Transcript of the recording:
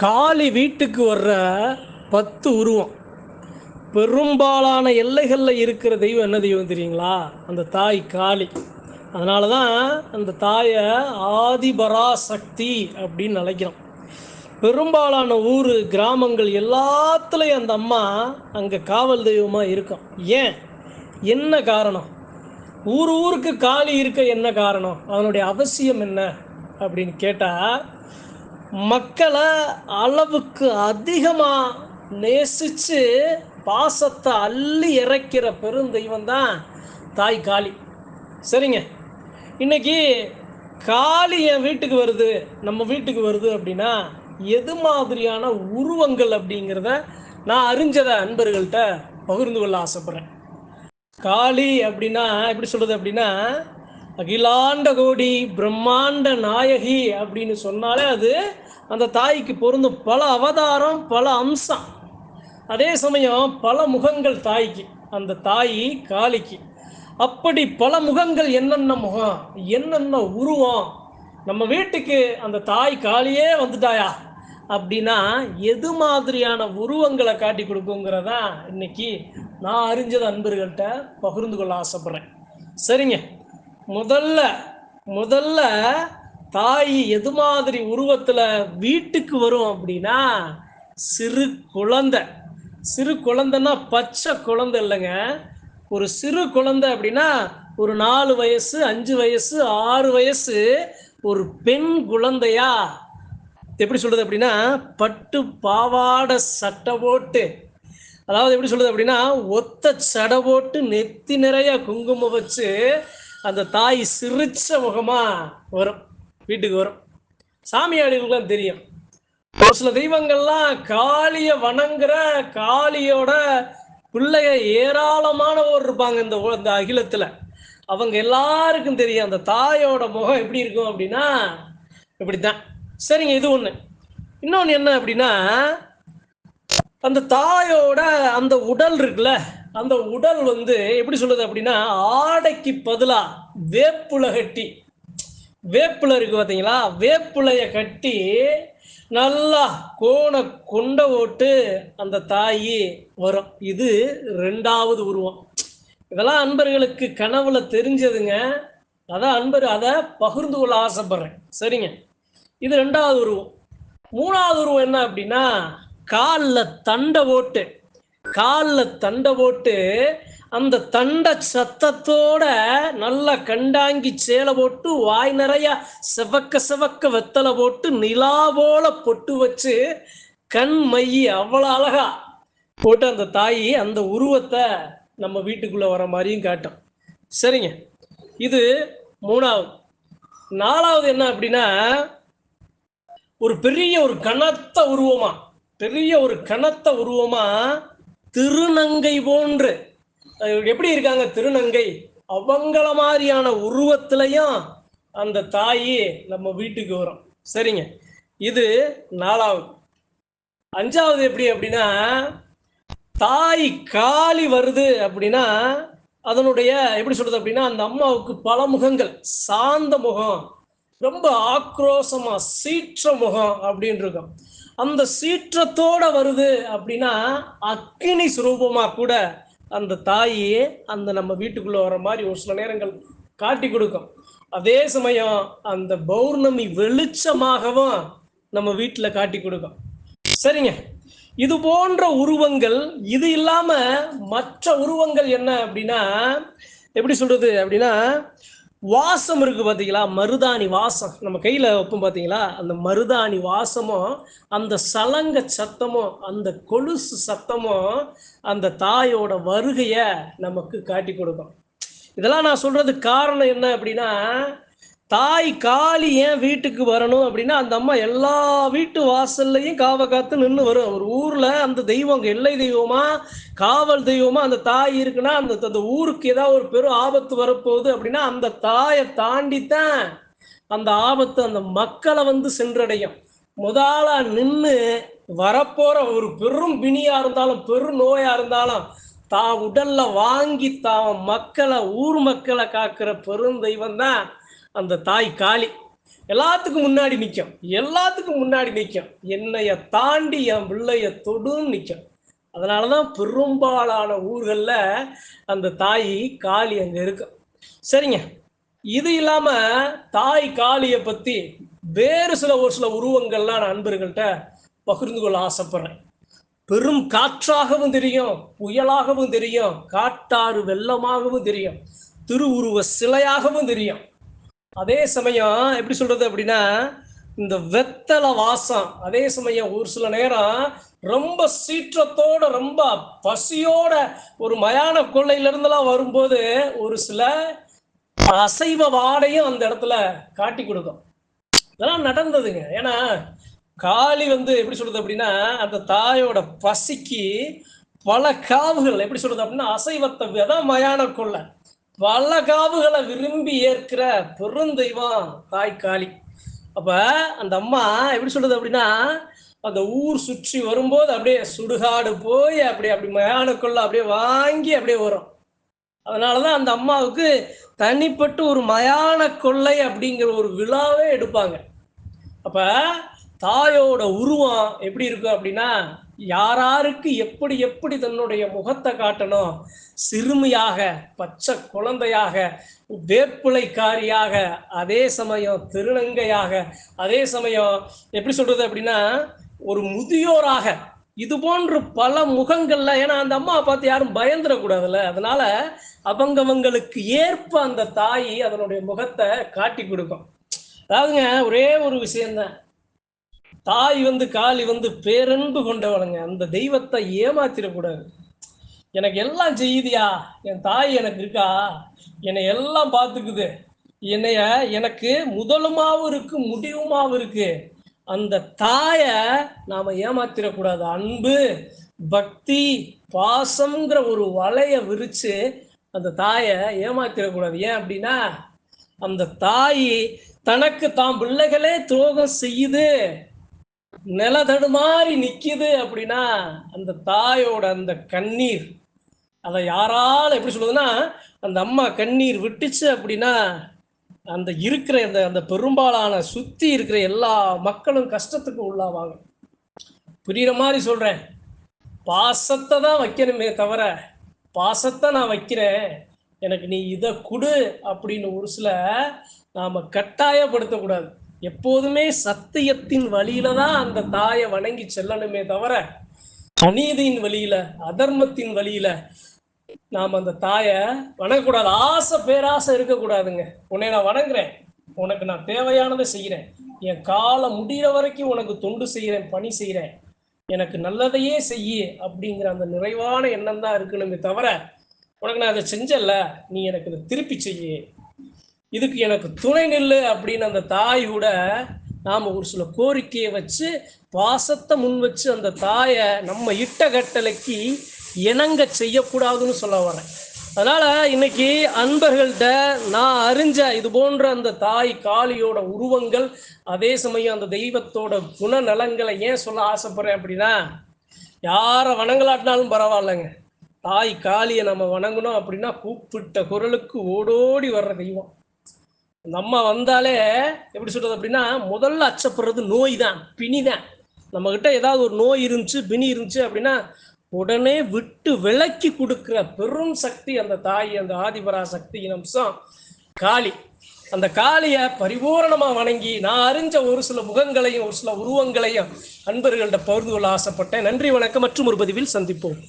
காளி வீட்டுக்கு வர்ற பத்து உருவம். பெரும்பாலான எல்லைகளில் இருக்கிற தெய்வம் என்ன தெய்வம் தெரியுங்களா? அந்த தாய் காளி. அதனால தான் அந்த தாயை ஆதிபராசக்தி அப்படின்னு நினைக்கிறோம் பெரும்பாலான ஊர் கிராமங்கள் எல்லாத்துலேயும் அந்த அம்மா அங்கே காவல் தெய்வமாக இருக்கும். ஏன்? என்ன காரணம்? ஊர் ஊருக்கு காளி இருக்க என்ன காரணம்? அதனுடைய அவசியம் என்ன? அப்படின்னு கேட்டால் மக்களை அளவுக்கு அதிகமாக நேசித்து பாசத்தை அள்ளி இறக்கிற பெருந்தெய்வம் தான் தாய் காளி. சரிங்க? இன்னைக்கு காளி என் வீட்டுக்கு வருது நம்ம வீட்டுக்கு வருது அப்படின்னா எது மாதிரியான உருவங்கள் அப்படிங்கிறத நான் அறிஞ்சதை அன்பர்கள்ட்ட பகிர்ந்து கொள்ள ஆசைப்பட்றேன். காளி அப்படின்னா எப்படி சொல்கிறது அப்படின்னா அகிலாண்ட கோடி பிரம்மாண்ட நாயகி அப்படின்னு சொன்னாலே அது அந்த தாய்க்கு பொருந்தும். பல அவதாரம் பல அம்சம். அதே சமயம் பல முகங்கள் தாய்க்கு அந்த தாய் காளிக்கு. அப்படி பல முகங்கள் என்னென்ன முகம் என்னென்ன உருவம் நம்ம வீட்டுக்கு அந்த தாய் காளியே வந்துட்டாயா அப்படின்னா எது மாதிரியான உருவங்களை காட்டி கொடுக்குங்கிறதான் இன்னைக்கு நான் அறிஞ்சது அன்பர்கள்ட்ட பகிர்ந்து கொள்ள ஆசைப்படுறேன். சரிங்க. முதல்ல முதல்ல தாய் எது மாதிரி உருவத்தில் வீட்டுக்கு வரும் அப்படின்னா சிறு குழந்தை. சிறு குழந்தைன்னா பச்சை குழந்தை இல்லைங்க. ஒரு சிறு குழந்தை அப்படின்னா ஒரு நாலு வயசு அஞ்சு வயசு ஆறு வயசு ஒரு பெண் குழந்தையா? எப்படி சொல்றது அப்படின்னா பட்டு பாவாடை சட்டை போட்டு. அதாவது எப்படி சொல்றது அப்படின்னா ஒத்த சடை போட்டு நெத்தி நிறைய குங்குமம் வச்சு அந்த தாய் சிரிச்ச முகமா வரும். வீட்டுக்கு வரும். சாமியாடிகளுக்குலாம் தெரியும். ஒரு சில தெய்வங்கள்லாம் காளிய வணங்குற காளியோட பிள்ளைய ஏராளமானவர் இருப்பாங்க இந்த இந்த அகிலத்துல. அவங்க எல்லாருக்கும் தெரியும் அந்த தாயோட முகம் எப்படி இருக்கும் அப்படின்னா இப்படித்தான். சரிங்க இது ஒண்ணு. இன்னொன்று என்ன அப்படின்னா அந்த தாயோட அந்த உடல் இருக்குல்ல அந்த உடல் வந்து எப்படி சொல்றது அப்படின்னா ஆடைக்கு பதிலா வேப்புல கட்டி. வேப்புல இருக்கு பார்த்தீங்களா வேப்புலைய கட்டி நல்லா கோண கொண்ட ஓட்டு அந்த தாயி வரும். இது ரெண்டாவது உருவம். இதெல்லாம் அன்பர்களுக்கு கனவுல தெரிஞ்சதுங்க. அதான் அன்பர் அதை பகிர்ந்து கொள்ள ஆசைப்படுறேன். சரிங்க. இது ரெண்டாவது உருவம். மூணாவது உருவம் என்ன அப்படின்னா காலில் தண்டை ஓட்டு காலில் தண்டை போட்டு அந்த தண்ட சத்தத்தோட நல்லா கண்டாங்கி சேலை போட்டு வாய் நிறைய செவக்க செவக்க வெத்தலை போட்டு நிலா போல பொட்டு வச்சு கண் மைய அவ்வளோ அழகா போட்டு அந்த தாய் அந்த உருவத்தை நம்ம வீட்டுக்குள்ள வர மாதிரியும் காட்டும். சரிங்க. இது மூணாவது. நாலாவது என்ன அப்படின்னா ஒரு பெரிய ஒரு கனத்த உருவமா பெரிய ஒரு கனத்த உருவமா திருநங்கை போன்று. எப்படி இருக்காங்க திருநங்கை? அவங்கள மாதிரியான உருவத்திலையும் அந்த தாயி நம்ம வீட்டுக்கு வரும். சரிங்க. இது நாலாவது. அஞ்சாவது எப்படி அப்படின்னா தாய் காளி வருது அப்படின்னா அதனுடைய எப்படி சொல்றது அப்படின்னா அந்த அம்மாவுக்கு பல முகங்கள் சாந்த முகம் ரொம்ப ஆக்ரோஷமா சீற்ற முகம் அப்படின்னு இருக்கும். அந்த சீற்றத்தோட வருது அப்படின்னா அக்கினி சுரூபமா கூட அந்த தாயே அந்த நம்ம வீட்டுக்குள்ள வர மாதிரி ஒரு சில நேரங்கள் காட்டி கொடுக்கும். அதே சமயம் அந்த பௌர்ணமி வெளிச்சமாகவும் நம்ம வீட்டில் காட்டி கொடுக்கும். சரிங்க. இது போன்ற உருவங்கள் இது இல்லாம மற்ற உருவங்கள் என்ன அப்படின்னா எப்படி சொல்றது அப்படின்னா வாசம் இருக்கு பார்த்தீங்களா மருதாணி வாசம். நம்ம கையில் வைப்போம் பார்த்தீங்களா அந்த மருதாணி வாசமும் அந்த சலங்க சத்தமும் அந்த கொலுசு சத்தமும் அந்த தாயோட வருகையை நமக்கு காட்டி கொடுக்கும். இதெல்லாம் நான் சொல்றது காரணம் என்ன அப்படின்னா தாய் காளி ஏன் வீட்டுக்கு வரணும் அப்படின்னா அந்த அம்மா எல்லா வீட்டு வாசல்லையும் காவ காத்து நின்று வரும். ஒரு ஊர்ல அந்த தெய்வம் எல்லை தெய்வமா காவல் தெய்வமா அந்த தாய் இருக்குன்னா அந்த அந்த ஊருக்கு ஏதாவது ஒரு பெரும் ஆபத்து வரப்போகுது அப்படின்னா அந்த தாயை தாண்டித்தான் அந்த ஆபத்து அந்த மக்களை வந்து சென்றடையும். முதலா நின்று வரப்போற ஒரு பெரும் பிணியா இருந்தாலும் பெரும் நோயா இருந்தாலும் தான் உடல்ல வாங்கி தான் மக்களை ஊர் மக்களை காக்கிற பெருந்தெய்வம் தான் அந்த தாய் காளி. எல்லாத்துக்கும் முன்னாடி நிற்கும் எல்லாத்துக்கும் முன்னாடி நிற்கும் என்னைய தாண்டி என் பிள்ளைய தொடும் நிற்கும் அதனால தான் பெரும்பாலான ஊர்களில் அந்த தாய் காளி அங்கே இருக்கும் சரிங்க. இது இல்லாமல் தாய் காளியை பற்றி வேறு சில ஒரு சில உருவங்கள்லாம் நான் நண்பர்கள்ட்ட பகிர்ந்து கொள்ள ஆசைப்படுறேன். பெரும் காற்றாகவும் தெரியும் புயலாகவும் தெரியும் காட்டாறு வெள்ளமாகவும் தெரியும் திருவுருவ சிலையாகவும் தெரியும். அதே சமயம் எப்படி சொல்றது அப்படின்னா இந்த வெத்தலை வாசம் அதே சமயம் ஒரு சில நேரம் ரொம்ப சீற்றத்தோட ரொம்ப பசியோட ஒரு மயான கொள்ளையில இருந்தெல்லாம் வரும்போது ஒரு சில அசைவ வாடையும் அந்த இடத்துல காட்டி கொடுக்கும். இதெல்லாம் நடந்ததுங்க. ஏன்னா காளி வந்து எப்படி சொல்றது அப்படின்னா அந்த தாயோட பசிக்கு பல காவுகள். எப்படி சொல்றது அப்படின்னா அசைவத்தை அதான் மயான கொள்ளை. பல காவுகளை விரும்பி ஏற்கிற பெருந்தெய்வம் தாய் காளி. அப்ப அந்த அம்மா எப்படி சொல்றது அப்படின்னா அந்த ஊர் சுற்றி வரும்போது அப்படியே சுடுகாடு போய் அப்படியே அப்படி மயானக்குள்ள அப்படியே வாங்கி அப்படியே வரும் அதனாலதான் அந்த அம்மாவுக்கு தனிப்பட்டு ஒரு மயான கொள்ளை அப்படிங்கிற ஒரு விழாவே எடுப்பாங்க. அப்ப தாயோட உருவம் எப்படி இருக்கும் அப்படின்னா யாராருக்கு எப்படி எப்படி தன்னுடைய முகத்தை காட்டணும்? சிறுமியாக பச்சை குழந்தையாக வேப்பிலைக்காரியாக அதே சமயம் திருநங்கையாக அதே சமயம் எப்படி சொல்றது அப்படின்னா ஒரு முதியோராக. இது போன்று பல முகங்கள்ல ஏன்னா அந்த அம்மாவை பார்த்து யாரும் பயந்துடக்கூடாதுல்ல? அதனால அவங்கவங்களுக்கு ஏற்ப அந்த தாய் அதனுடைய முகத்தை காட்டி கொடுக்கும். அதாவதுங்க ஒரே ஒரு விஷயம்தான். தாய் வந்து காளி வந்து பேரன்பு கொண்டவனுங்க அந்த தெய்வத்தை ஏமாத்திடக்கூடாது எனக்கு எல்லாம் செய்யுதியா? என் தாய் எனக்கு இருக்கா? என்னை எல்லாம் பார்த்துக்குது. என்னைய எனக்கு முதலுமாவும் இருக்கு முடிவுமாவும் இருக்கு. அந்த தாயை நாம் ஏமாத்திடக்கூடாது அன்பு பக்தி பாசம்ங்கிற ஒரு வலைய விரித்து அந்த தாயை ஏமாத்திடக்கூடாது ஏன் அப்படின்னா அந்த தாய் தனக்கு தாம் பிள்ளைகளே துரோகம் செய்யுது. நில தடுமாறி நிக்குது அப்படின்னா அந்த தாயோட அந்த கண்ணீர். அதை யாரால எப்படி சொல்லுதுன்னா அந்த அம்மா கண்ணீர் விட்டுச்சு அப்படின்னா அந்த இருக்கிற அந்த அந்த பெரும்பாலான சுத்தி இருக்கிற எல்லா மக்களும் கஷ்டத்துக்கு உள்ளாவாங்க. புரியுற மாதிரி சொல்றேன். பாசத்தை தான் வைக்கணுமே தவிர பாசத்தை நான் வைக்கிறேன். எனக்கு நீ இதை கொடு அப்படின்னு ஒரு சில நாம கட்டாயப்படுத்தக்கூடாது. எப்போதுமே சத்தியத்தின் வழியில தான் அந்த தாயை வணங்கி செல்லணுமே தவிர அநீதியின் வழியில அதர்மத்தின் வழியில நாம் அந்த தாயை வணங்கக்கூடாது. ஆசை பேராசை இருக்கக்கூடாதுங்க. உன்னை நான் வணங்குறேன். உனக்கு நான் தேவையானதை செய்கிறேன். என் காலம் முடிகிற வரைக்கும் உனக்கு தொண்டு செய்கிறேன் பணி செய்கிறேன். எனக்கு நல்லதையே செய்ய அப்படிங்கிற அந்த நிறைவான எண்ணம் தான் இருக்கணுமே தவிர உனக்கு நான் அதை செஞ்சல நீ எனக்கு இதை திருப்பி செய்ய. இதுக்கு எனக்கு துணை நில்லு அப்படின்னு அந்த தாய் கூட நாம் ஒரு சில கோரிக்கையை வச்சு பாசத்தை முன் வச்சு அந்த தாயை நம்ம இட்ட கட்டளைக்கு இணங்க செய்யக்கூடாதுன்னு சொல்ல வரேன். அதனால் இன்னைக்கு அன்பர்கள்ட்ட நான் அறிஞ்ச இது போன்ற அந்த தாய் காளியோட உருவங்கள் அதே சமயம் அந்த தெய்வத்தோட குணநலங்களை ஏன் சொல்ல ஆசைப்படுறேன் அப்படின்னா யாரை வணங்கலாட்டினாலும் பரவாயில்லைங்க. தாய் காளியை நம்ம வணங்கணும் அப்படின்னா கூப்பிட்ட குரலுக்கு ஓடோடி வர்ற தெய்வம். நம்ம அம்மா வந்தாலே எப்படி சொல்றது அப்படின்னா முதல்ல அச்சப்படுறது நோய் தான் பிணி தான் நம்ம கிட்ட ஏதாவது ஒரு நோய் இருந்துச்சு பிணி இருந்துச்சு அப்படின்னா உடனே விட்டு விளக்கி கொடுக்குற பெரும் சக்தி அந்த தாய் அந்த ஆதிபரா சக்தியின் அம்சம் காளி. அந்த காளியை பரிபூரணமாக வணங்கி நான் அறிஞ்ச ஒரு சில முகங்களையும் ஒரு சில உருவங்களையும் அன்பர்கள்ட்ட பகிர்ந்து கொள்ள ஆசைப்பட்டேன். நன்றி வணக்கம் மற்றும் ஒரு பதிவில் சந்திப்போம்.